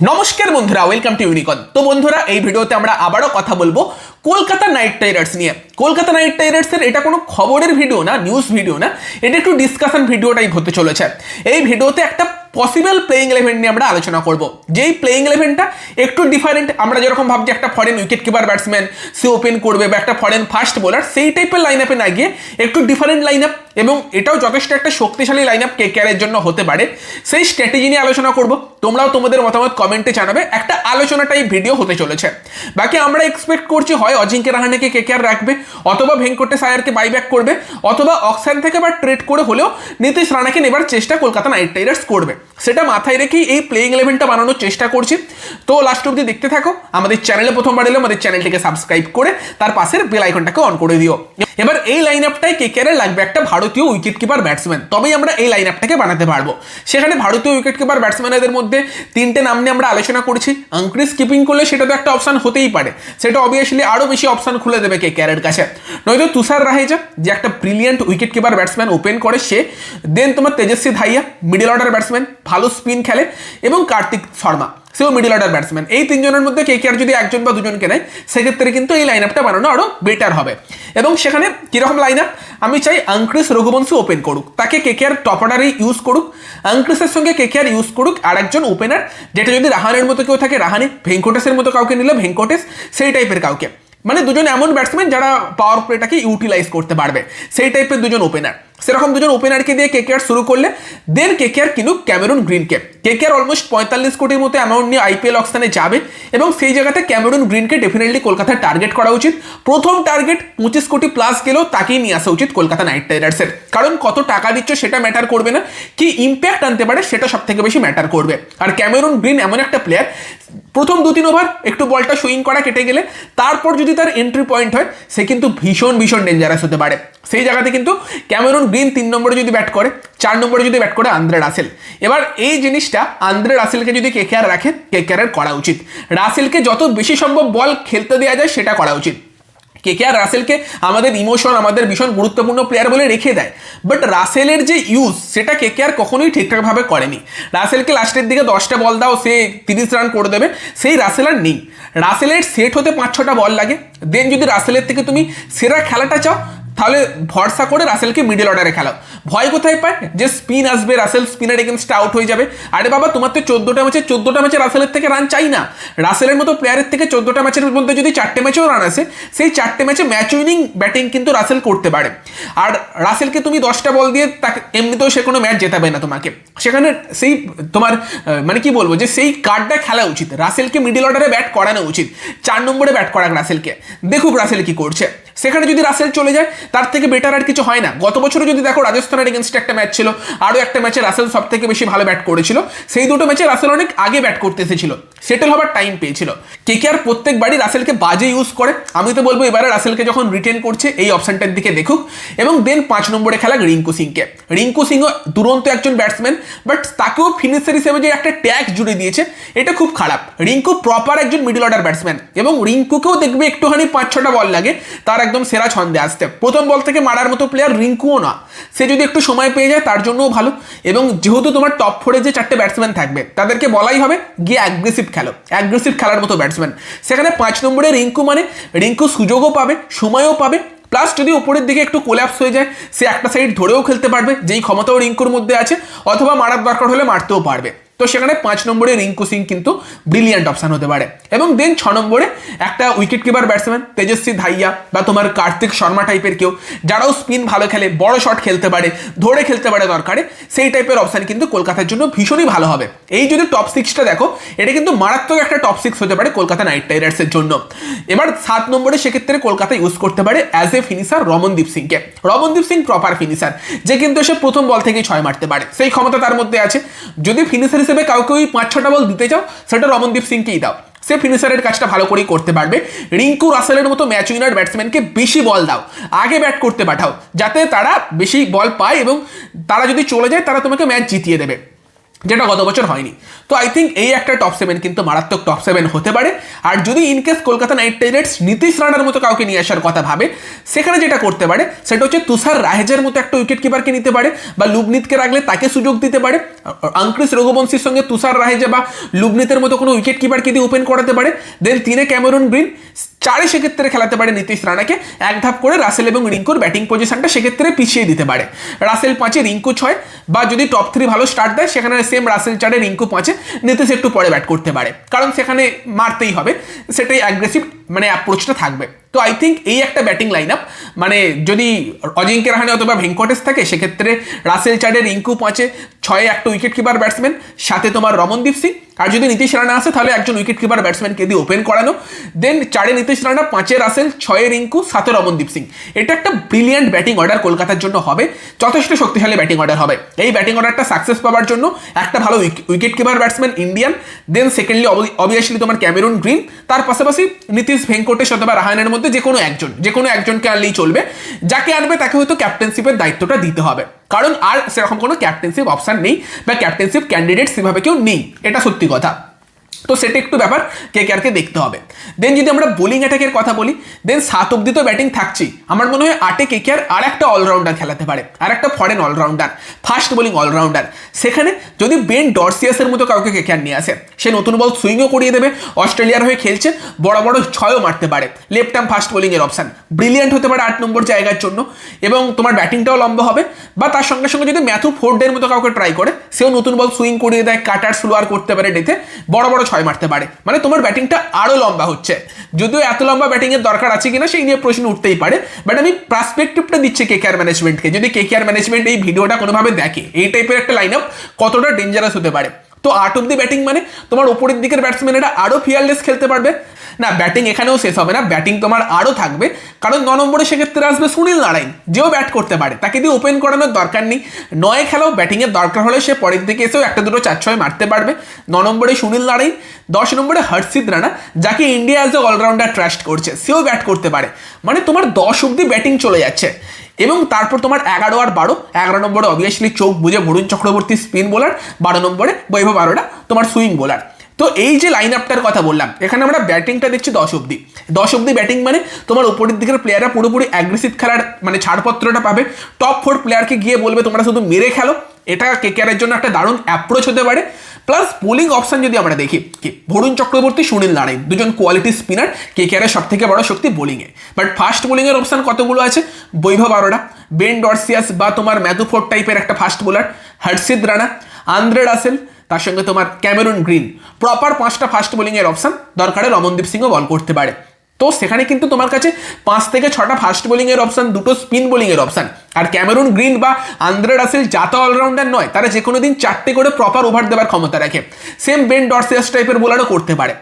নমস্কার বন্ধুরা welcome to ইউনিকন তো বন্ধুরা, এই ভিডিওতে আমরা আবারও কথা বলব কলকাতা নাইট রাইডার্স নিয়ে। কলকাতা নাইট রাইডার্সের এটা কোনো খবরের ভিডিও না নিউজ ভিডিও না, এটা একটু ডিসকাশন ভিডিও টাইপ হতে চলেছে। এই ভিডিওতে একটা পসিবল প্লেইং ইলেভেন নিয়ে আমরা আলোচনা করব। যেই প্লেইং ইলেভেনটা একটু ডিফারেন্ট আমরা যেরকম ভাবছি একটা ফরেন উইকেট কিপার ব্যাটসম্যান সে ওপেন করবে বা একটা ফরেন ফাস্ট বোলার সেই টাইপের লাইন আপে না গিয়ে একটু ডিফারেন্ট লাইন আপ এবং এটাও যথেষ্ট একটা শক্তিশালী লাইন আপ কে কেয়ারের জন্য হতে পারে। সেই স্ট্র্যাটেজি নিয়ে আলোচনা করব। তোমরাও তোমাদের মতামত কমেন্টে জানাবে। একটা আলোচনা টাইপ ভিডিও হতে চলেছে। বাকি আমরা এক্সপেক্ট করছি হয় অজিঙ্ক্য রাহানেকে কে কেয়ার রাখবে, অথবা ভেঙ্কটেশ আয়ারকে বাইব্যাক করবে, অথবা অক্সান থেকে বা ট্রেড করে হলেও নীতিশ রানাকে নেবার চেষ্টা কলকাতা নাইট রাইডার্স করবে। সেটা মাথায় রেখেই এই প্লেইং ইলেভেনটা বানানোর চেষ্টা করছি। তো লাস্ট অব্দি দেখতে থাকো। আমাদের চ্যানেলে প্রথমবার এলে আমাদের চ্যানেলটিকে সাবস্ক্রাইব করে, তার পাশের বেল আইকনটাকে অন করে দিও। এবার এই লাইন আপটাই কে কেয়ারে লাগবে একটা ভারতীয় উইকেট কিপার ব্যাটসম্যান তবেই আমরা এই লাইন আপটাকে বানাতে পারব। সেখানে ভারতীয় উইকেট কিপার ব্যাটসম্যানদের মধ্যে তিনটে নাম নিয়ে আমরা আলোচনা করেছি। আঙ্ক্রিস কিপিং করলে সেটা তো একটা অপশন হতেই পারে। সেটা অবভিয়াসলি আরও বেশি অপশন খুলে দেবে কে ক্যারের কাছে। নয়তো তুষার রাহেজা, যে একটা brilliant wicket keeper batsman open করে, সে দেন তোমার Tejasvi Dahiya middle order batsman ভালো স্পিন খেলে, এবং কার্তিক শর্মা। সেও মিডল অর্ডার ব্যাটসম্যান এই তিনজনের মধ্যে কে কে যদি একজন বা দুজনকে নেয়, সেক্ষেত্রে কিন্তু এই লাইন আপটা বানানো আরও বেটার হবে। এবং সেখানে কীরকম লাইন আপ আমি চাই আঙ্ক্রিস রঘুবংশী ওপেন করুক। তাকে কে কে আর টপ অর্ডারে ইউজ করুক। আঙ্ক্রিসের সঙ্গে কে কে আর ইউজ করুক আর একজন ওপেনার যেটা যদি রাহানের মতো কেউ থাকে, রাহানি, ভেঙ্কটেশের মতো কাউকে নিলে ভেঙ্কটেশ, সেই টাইপের কাউকে। মানে দুজন এমন ব্যাটসম্যান যারা পাওয়ার প্লেটাকে ইউটিলাইজ করতে পারবে। সেই টাইপের দুজন ওপেনার সেরকম দুজন ওপেনারকে দিয়ে কেকেআর শুরু করলে দেন কেকেআর কিনুক ক্যামেরুন গ্রিনকে কেকেআর অলমোস্ট পঁয়তাল্লিশ কোটির মতো অ্যামাউন্ট নিয়ে আইপিএল অক্সথানে যাবে এবং সেই জায়গাতে ক্যামেরুন গ্রিনকে ডেফিনেটলি কলকাতায় টার্গেট করা উচিত। প্রথম টার্গেট পঁচিশ কোটি প্লাস গেলেও তাকেই নিয়ে আসা উচিত কলকাতা নাইট রাইডার্সের কারণ কত টাকা দিচ্ছ সেটা ম্যাটার করবে না। কি ইম্প্যাক্ট আনতে পারে সেটা সব থেকে বেশি ম্যাটার করবে। আর ক্যামেরুন গ্রিন এমন একটা প্লেয়ার প্রথম দু তিন ওভার একটু বলটা সুইং করা কেটে গেলে, তারপর যদি তার এন্ট্রি পয়েন্ট হয়, সে কিন্তু ভীষণ ভীষণ ডেঞ্জারাস হতে পারে। সেই জায়গাতে কিন্তু ক্যামেরুন গ্রিন তিন নম্বরে যদি ব্যাট করে, চার নম্বরে যদি ব্যাট করে আন্দ্রে রাসেল। এবার এই জিনিসটা আন্দ্রে রাসেলকে যদি কেকেআর রাখে কেকেআরের করা উচিত। রাসেলকে যত বেশি সম্ভব বল খেলতে দেওয়া যায়, সেটা করা উচিত। কে কে আর রাসেলকে আমাদের ইমোশন আমাদের ভীষণ গুরুত্বপূর্ণ প্লেয়ার বলে রেখে দেয়। বাট রাসেলের যে ইউজ সেটা কে কে আর কখনোই ঠিকঠাকভাবে করেনি। রাসেলকে লাস্টের দিকে দশটা বল দাও, সে তিরিশ রান করে দেবে, সেই রাসেল আর নেই। রাসেলের সেট হতে পাঁচ ছটা বল লাগে। দেন যদি রাসেলের থেকে তুমি সেরা খেলাটা চাও তাহলে ভরসা করে রাসেলকে মিডল অর্ডারে খেলাও। ভয় কোথায় পায়? যে স্পিন আসবে, রাসেল স্পিনার এগেনস্ট আউট হয়ে যাবে। আরে বাবা, তোমার তো চোদ্দোটা ম্যাচে চোদ্দোটা ম্যাচে রাসেলের থেকে রান চাই না। রাসেলের মতো প্লেয়ারের থেকে চোদ্দোটা ম্যাচের মধ্যে যদি চারটে ম্যাচেও রান আসে, সেই চারটে ম্যাচে ম্যাচ উইনিং ব্যাটিং কিন্তু রাসেল করতে পারে। আর রাসেলকে তুমি দশটা বল দিয়ে তাকে এমনিতেও সে কোনো ম্যাচ জেতাবে না তোমাকে। সেখানে সেই তোমার মানে কি বলব, যে সেই কার্ডটা খেলা উচিত। রাসেলকে মিডল অর্ডারে ব্যাট করানো উচিত। চার নম্বরে ব্যাট করাক রাসেলকে। দেখুক রাসেল কি করছে। সেখানে যদি রাসেল চলে যায়, তার থেকে বেটার আর কিছু হয় না। গত বছরে যদি দেখো রাজস্থানের এগেনস্টে একটা ম্যাচ ছিল, আরও একটা ম্যাচে রাসেল সব থেকে বেশি ভালো ব্যাট করেছিল। সেই দুটো ম্যাচে রাসেল অনেক আগে ব্যাট করতে এসেছিল। সেটেল হবার টাইম পেয়েছিল। কে কে আর প্রত্যেকবারই রাসেলকে বাজে ইউজ করে। আমি তো বলব এবারে রাসেলকে যখন রিটেন করছে, এই অপশনটার দিকে দেখুক। এবং দেন পাঁচ নম্বরে খেলা রিঙ্কু সিংকে রিঙ্কু সিংও দুরন্ত একজন ব্যাটসম্যান বাট তাকেও ফিনিশার হিসেবে যে একটা ট্যাগ জুড়ে দিয়েছে, এটা খুব খারাপ। রিঙ্কু প্রপার একজন মিডল অর্ডার ব্যাটসম্যান এবং রিঙ্কুকেও দেখবে একটুখানি পাঁচ ছটা বল লাগে, তার একদম সেরা ছন্দে আসতে। প্রথম বল থেকে মারার মতো প্লেয়ার রিঙ্কুও না। সে যদি একটু সময় পেয়ে যায়, তার জন্যও ভালো। এবং যেহেতু তোমার টপ ফোরে যে চারটে ব্যাটসম্যান থাকবে, তাদেরকে বলাই হবে, গিয়ে অ্যাগ্রেসিভ খেলো। অ্যাগ্রেসিভ খেলার মতো ব্যাটসম্যান সেখানে পাঁচ নম্বরে রিঙ্কু মানে রিঙ্কু সুযোগও পাবে, সময়ও পাবে। প্লাস যদি উপরের দিকে একটু কোল্যাপস হয়ে যায়, সে একটা সাইড ধরেও খেলতে পারবে, যেই ক্ষমতাও রিঙ্কুর মধ্যে আছে, অথবা মারার দরকার হলে মারতেও পারবে। তো সেখানে পাঁচ নম্বরে রিঙ্কু সিং কিন্তু ব্রিলিয়ান্ট অপশন হতে পারে। এবং দেন ছ নম্বরে একটা wicket keeper batsman Tejasvi Dahiya বা তোমার কার্তিক শর্মা টাইপের কেউ, যারাও স্পিন ভালো খেলে, বড় শট খেলতে পারে, ধরে খেলতে পারে দরকারে, সেই টাইপের অপশন কিন্তু কলকাতার জন্য ভীষণই ভালো হবে। এই যদি টপ সিক্সটা দেখো, এটা কিন্তু মারাত্মক একটা টপ সিক্স হতে পারে কলকাতা নাইট রাইডার্সের জন্য। এবার সাত নম্বরে সেক্ষেত্রে কলকাতা ইউজ করতে পারে অ্যাজ এ ফিনিশার রমনদীপ সিংকে। রমনদীপ সিং প্রপার ফিনিশার যে কিন্তু সে প্রথম বল থেকেই ছয় মারতে পারে। সেই ক্ষমতা তার মধ্যে আছে। যদি ফিনিশার হিসেবে কাউকে ওই পাঁচ ছটা বল দিতে চাও, সেটা রমনদীপ সিংকেই দাও। সে ফিনিশারের কাজটা ভালো করেই করতে পারবে। রিঙ্কু রাসেলের মতো ম্যাচ উইনার ব্যাটসম্যানকে বেশি বল দাও। আগে ব্যাট করতে পাঠাও, যাতে তারা বেশি বল পায় এবং তারা যদি চলে যায়, তারা তোমাকে ম্যাচ জিতিয়ে দেবে। যেটা গত বছর হয়নি। তো আই থিঙ্ক এই একটা টপ সেভেন কিন্তু মারাত্মক টপ সেভেন হতে পারে। আর যদি in case Kolkata Knight Riders Nitish রানার মতো কাউকে নিয়ে আসার কথা ভাবে, সেখানে যেটা করতে পারে, সেটা হচ্ছে তুষার রাহেজের মতো একটা উইকেট কিপারকে নিতে পারে বা লুবনিতকে রাখলে তাকে সুযোগ দিতে পারে। আঙ্ক্রিস রঘুবংশীর সঙ্গে তুষার রাহেজা বা লুবনিতের মতো কোনো উইকেট কিপারকে দিয়ে ওপেন করাতে পারে। দেন তিনে ক্যামেরন গ্রিন চারে সেক্ষেত্রে খেলাতে পারে নীতিশ রানাকে। এক ধাপ করে রাসেল এবং রিঙ্কুর ব্যাটিং পজিশনটা সেক্ষেত্রে পিছিয়ে দিতে পারে। রাসেল পাঁচে, রিঙ্কু ছয় বা যদি টপ থ্রি ভালো স্টার্ট দেয়, সেখানে সেম রাসেল চারে, রিঙ্কু পাঁচে। নীতিশ একটু পরে ব্যাট করতে পারে। কারণ সেখানে মারতেই হবে। সেটাই অ্যাগ্রেসিভ মানে অ্যাপ্রোচটা থাকবে। তো আই থিঙ্ক এই একটা ব্যাটিং লাইন আপ মানে যদি অজিঙ্ক্য রাহানে অথবা ভেঙ্কটেশ থাকে, সেক্ষেত্রে রাসেল চারে রিঙ্কু পাঁচে ছয়ে একটা উইকেট কিপার ব্যাটসম্যান সাথে তোমার রমনদীপ সিং। আর যদি নীতিশ রানা আসে, তাহলে একজন উইকেট কিপার ব্যাটসম্যানকে দিয়ে ওপেন করানো। দেন চারে নীতিশ রানা, পাঁচে রাসেল ছয়ে রিঙ্কু সাথে রমনদীপ সিং। এটা একটা ব্রিলিয়ান্ট ব্যাটিং অর্ডার কলকাতার জন্য হবে। যথেষ্ট শক্তিশালী ব্যাটিং অর্ডার হবে। এই ব্যাটিং অর্ডারটা সাকসেস পাওয়ার জন্য একটা ভালো wicket keeper batsman Indian then secondly obviously তোমার ক্যামেরুন গ্রিন তার পাশাপাশি নীতিশ ভেঙ্কটেশ অথবা রাহানের মধ্যে যে কোনো একজন যে কোনো একজনকে আনলেই চলবে। যাকে আনবে তাকে হয়তো ক্যাপ্টেনশিপের দায়িত্বটা দিতে হবে। কারণ আর সেরকম কোনো ক্যাপ্টেনশিপ অপশান নেই বা ক্যাপ্টেনশিপ ক্যান্ডিডেট সেভাবে কেউ নেই। এটা সত্যি কথা। তো সেটা একটু ব্যাপার কে কে দেখতে হবে। দেন যদি আমরা বোলিং অ্যাটাকের কথা বলি দেন সাত অব্দি তো ব্যাটিং থাকছেই। আমার মনে হয় আটে কে কে আর একটা অলরাউন্ডার খেলাতে পারে, আর একটা foreign allrounder fast bowling allrounder সেখানে যদি বেন ডরসিয়াসের মতো কাউকে কে কে নিয়ে আসে, সে নতুন বল সুইংও করিয়ে দেবে, অস্ট্রেলিয়ার হয়ে খেলছে, বড় বড় ছয়ও মারতে পারে। লেফট আর্ম ফাস্ট বোলিংয়ের অপশান ব্রিলিয়ান্ট হতে পারে আট নম্বর জায়গার জন্য, এবং তোমার ব্যাটিংটাও লম্বা হবে, বা তার সঙ্গে সঙ্গে যদি ম্যাথু ফোর্ডের মতো কাউকে ট্রাই করে, সেও নতুন বল সুইং করিয়ে দেয় কাটার স্লোয়ার করতে পারে ডেতে, বড় বড় ছয় মারতে পারে। মানে তোমার ব্যাটিংটা আরও লম্বা হচ্ছে। যদিও এত লম্বা ব্যাটিংয়ের দরকার আছে কিনা সেই নিয়ে প্রশ্ন উঠতেই পারে। বাট আমি পার্সপেক্টিভটা দিচ্ছি কে কেয়ার ম্যানেজমেন্টকে যদি কে কেয়ার ম্যানেজমেন্ট এই ভিডিওটা কোনোভাবে দেখে, এই টাইপের একটা লাইন আপ কতটা ডেঞ্জারাস হতে পারে। তো আট দি ব্যাটিং মানে তোমার ওপরের দিকের ব্যাটসম্যানেরা আরও ফিয়ারলেস খেলতে পারবে। না ব্যাটিং এখানেও শেষ হবে না ব্যাটিং তোমার আরও থাকবে। কারণ ন নম্বরে সেক্ষেত্রে আসবে সুনীল নারায়ণ, যেও ব্যাট করতে পারে। তাকে দিয়ে ওপেন করানোর দরকার নেই। নয় খেলাও ব্যাটিংয়ের দরকার হলে সে পরের দিকে এসেও একটা দুটো চার ছয় মারতে পারবে। ন নম্বরে সুনীল নারায়ণ, দশ নম্বরে হর্ষিত রানা, যাকে India as a allrounder trust করছে, সেও ব্যাট করতে পারে। মানে তোমার দশ অব্দি ব্যাটিং চলে যাচ্ছে। এবং তারপর তোমার এগারো আর বারো, এগারো নম্বরে অবভিয়াসলি চোখ বুঝে ভরুণ চক্রবর্তী স্পিন বোলার বারো নম্বরে বৈভব বারোটা তোমার সুইং বোলার তো এই যে লাইন আপটার কথা বললাম, এখানে আমরা ব্যাটিংটা দেখছি দশ অব্দি। দশ অব্দি ব্যাটিং মানে তোমার উপরের দিকের প্লেয়াররা পুরোপুরি অ্যাগ্রেসিভ খেলার মানে ছাড়পত্রটা পাবে। টপ ফোর প্লেয়ারকে গিয়ে বলবে তোমরা শুধু মেরে খেলো। এটা কেকেআরের জন্য একটা দারুণ অ্যাপ্রোচ হতে পারে। প্লাস বোলিং অপশন যদি আমরা দেখি, কি ভরুণ চক্রবর্তী সুনীল নারায়ণ দুজন কোয়ালিটি স্পিনার কেকেআরের সব থেকে বড় শক্তি বোলিংয়ে বাট ফাস্ট বোলিংয়ের অপশন কতগুলো আছে? বৈভব আরোরা বেন ডরসিয়াস বা তোমার ম্যাথুফোর্ড টাইপের একটা fast bowler Harshit Rana Andre Russell তার সঙ্গে তোমার ক্যামেরুন গ্রিন প্রপার পাঁচটা ফাস্ট বোলিংয়ের অপশন দরকারে রমনদীপ সিংও বল করতে পারে। তো সেখানে কিন্তু তোমার কাছে পাঁচ থেকে ছটা ফাস্ট বোলিংয়ের অপশান দুটো স্পিন বোলিংয়ের অপশান আর ক্যামেরুন গ্রিন বা আন্দ্রে রাসেল জাতা অলরাউন্ডার নয়, তারা যে কোনো দিন চারটে করে প্রপার ওভার দেওয়ার ক্ষমতা রাখে। সেম বেন ডরসিয়াস টাইপের বোলারও করতে পারে।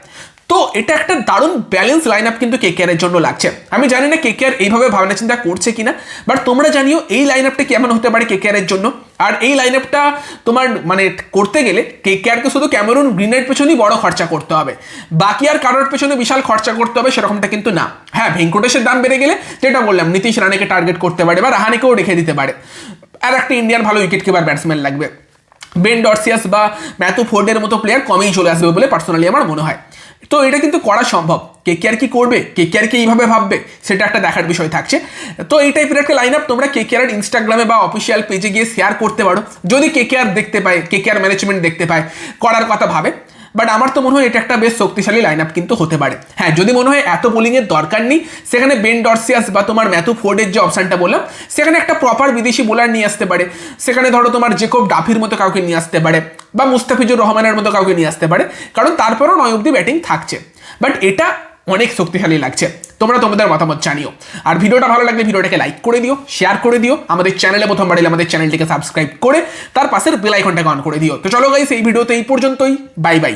তো এটা একটা দারুণ ব্যালেন্স লাইন আপ কিন্তু কেকেআরের জন্য লাগছে। আমি জানি না কেকেআর এইভাবে ভাবনা চিন্তা করছে কিনা বাট তোমরা জানিও এই লাইন আপটা কেমন হতে পারে কেকেআরের জন্য। আর এই লাইন আপটা তোমার মানে করতে গেলে কে কেয়ারকে শুধু ক্যামেরুন গ্রিনের পেছনেই বড় খরচা করতে হবে। বাকি আর কারোর পেছনে বিশাল খরচা করতে হবে, সেরকমটা কিন্তু না। হ্যাঁ ভেঙ্কটেশের দাম বেড়ে গেলে, যেটা বললাম, নীতিশ রানেকে টার্গেট করতে পারে বা রাহানেকেও রেখে দিতে পারে। আর একটা ইন্ডিয়ান ভালো উইকেট কিপার ব্যাটসম্যান লাগবে। বেন ডরসিয়াস বা ম্যাথু ফোর্ডের মতো প্লেয়ার কমেই চলে আসবে বলে পার্সোনালি আমার মনে হয়। তো এটা কিন্তু করা সম্ভব। কে কে আর কি করবে? কে কে আর কি এইভাবে ভাববে? সেটা একটা দেখার বিষয় থাকছে। তো এই টাইপের একটা লাইন আপ তোমরা কে কে আর ইনস্টাগ্রামে বা অফিসিয়াল পেজে গিয়ে শেয়ার করতে পারো। যদি কে কে আর দেখতে পায়, কে কে আর ম্যানেজমেন্ট দেখতে পায়, করার কথা ভাবে। বাট আমার তো মনে হয় এটা একটা বেশ শক্তিশালী লাইন আপ কিন্তু হতে পারে। হ্যাঁ যদি মনে হয় এত বোলিংয়ের দরকার নেই, সেখানে বেন ডরসিয়াস বা তোমার ম্যাথু ফোর্ডের যে অপশানটা বললাম, সেখানে একটা প্রপার বিদেশি বোলার নিয়ে আসতে পারে। সেখানে ধরো তোমার জেকব ডাফির মতো কাউকে নিয়ে আসতে পারে, বা মুস্তাফিজুর রহমানের মতো কাউকে নিয়ে আসতে পারে, কারণ তারপরেও নয় অব্দি ব্যাটিং থাকছে। বাট এটা অনেক শক্তিশালী লাগছে। তোমরা তোমাদের মতামত জানিও। আর ভিডিওটা ভালো লাগলে ভিডিওটাকে লাইক করে দিও শেয়ার করে দিও, আমাদের চ্যানেলে প্রথমবার এলে আমাদের চ্যানেলটিকে সাবস্ক্রাইব করে, তার পাশের বেল আইকনটাকে অন করে দিও। তো চলো গাইস এই ভিডিওতে এই পর্যন্তই বাই বাই